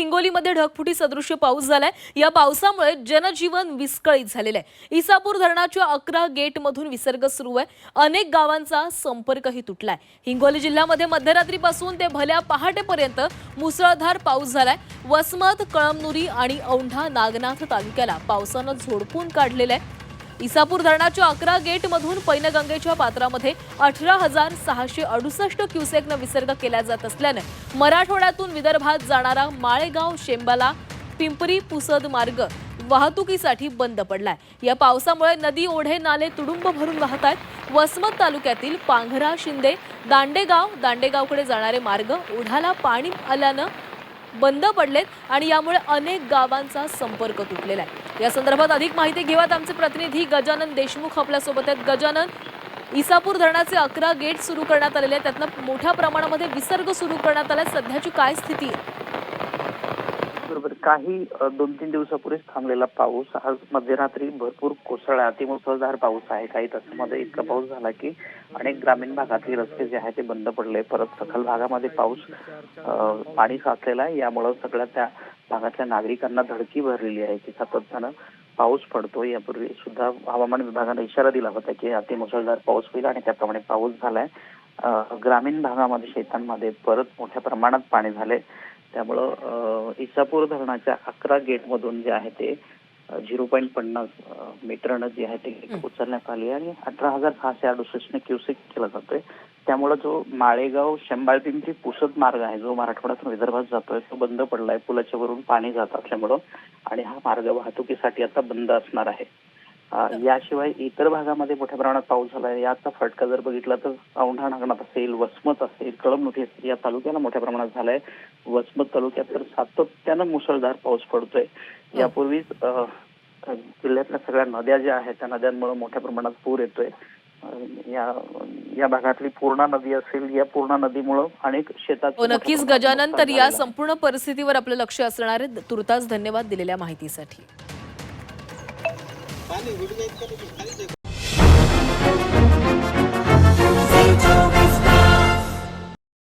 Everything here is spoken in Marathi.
हिंगोलीमध्ये ढगफुटी सदृश्य पाऊस झालाय. या पावसामुळे जनजीवन विस्कळीत झालेलं आहे. इसापूर धरणाच्या अकरा गेटमधून विसर्ग सुरू आहे. अनेक गावांचा संपर्कही तुटलाय. हिंगोली जिल्ह्यामध्ये मध्यरात्रीपासून ते भल्या पहाटेपर्यंत मुसळधार पाऊस झालाय. वसमत कळमनुरी आणि औंढा नागनाथ तालुक्याला पावसानं झोडपून काढलेलं आहे. इसापूर धरणाच्या अकरा गेटमधून पैनगंगेच्या पात्रामध्ये अठरा हजार सहाशे अडुसष्ट क्युसेकनं विसर्ग केला जात असल्यानं मराठवाड्यातून विदर्भात जाणारा माळेगाव शेंबाला पिंपरी पुसद मार्ग वाहतुकीसाठी बंद पडलाय. या पावसामुळे नदी ओढे नाले तुडुंब भरून वाहत आहेत. वसमत तालुक्यातील पांघरा शिंदे दांडेगाव दांडेगावकडे जाणारे मार्ग ओढाला पाणी आल्यानं बंद पडलेत आणि यामुळे अनेक गावांचा संपर्क तुटलेला आहे. या संदर्भात अधिक माहिती घेऊयात आमचे प्रतिनिधी गजानन देशमुख आपल्यासोबत आहेत. गजानन इसापूर धरणाचे अकरा गेट सुरू करण्यात आलेले आहेत. त्यातनं मोठ्या प्रमाणामध्ये विसर्ग सुरू करण्यात आला सध्याची काय स्थिती आहे? काही दोन तीन दिवसापूर्वीच थांबलेला पाऊस. आज मध्यरात्री भरपूर कोसळला. अतिमुसळधार पाऊस आहे. काही तासांमध्ये इतका पाऊस झाला की अनेक ग्रामीण भागातले रस्ते जे आहेत ते बंद पडले. परत सखल भागामध्ये पाऊस पाणी साचलेला आहे. यामुळे सगळ्या त्या भागातल्या नागरिकांना धडकी भरलेली आहे की सातत्यानं पाऊस पडतो. यापूर्वी सुद्धा हवामान विभागाने इशारा दिला होता की अतिमुसळधार पाऊस होईल आणि त्याप्रमाणे पाऊस झालाय. ग्रामीण भागामध्ये शेतांमध्ये परत मोठ्या प्रमाणात पाणी झाले त्यामुळं इसापूर धरणाच्या अकरा गेटमधून जे आहे ते झिरो पॉईंट पन्नास मीटरनं जे आहे ते उचलण्यात आली आणि अठरा हजार सहाशे अडुसष्ट क्युसेक केला जातोय. त्यामुळं जो माळेगाव शंभाळपिंपरी पुसद मार्ग आहे जो मराठवाड्यातून विदर्भात जातोय तो बंद पडलाय. पुलाच्या वरून पाणी जात असल्यामुळं आणि हा मार्ग वाहतुकीसाठी आता बंद असणार आहे. याशिवाय इतर भागामध्ये मोठ्या प्रमाणात पाऊस झाला आहे. याचा फटका जर बघितला तर औंढा नागनाथ असेल वसमत असेल कळमनुठी असेल या तालुक्याला मोठ्या प्रमाणात झालाय. वसमत तालुक्यात तर सातत्यानं मुसळधार पाऊस पडतोय. यापूर्वीच जिल्ह्यातल्या सगळ्या नद्या ज्या आहेत त्या नद्यांमुळे मोठ्या प्रमाणात पूर येतोय. या या भागातली पूर्णा नदी असेल या पूर्णा नदीमुळं अनेक शेतात हो नक्कीच. गजानन तर या संपूर्ण परिस्थितीवर आपलं लक्ष असणार आहे. तुर्तास धन्यवाद दिलेल्या माहितीसाठी. पाणी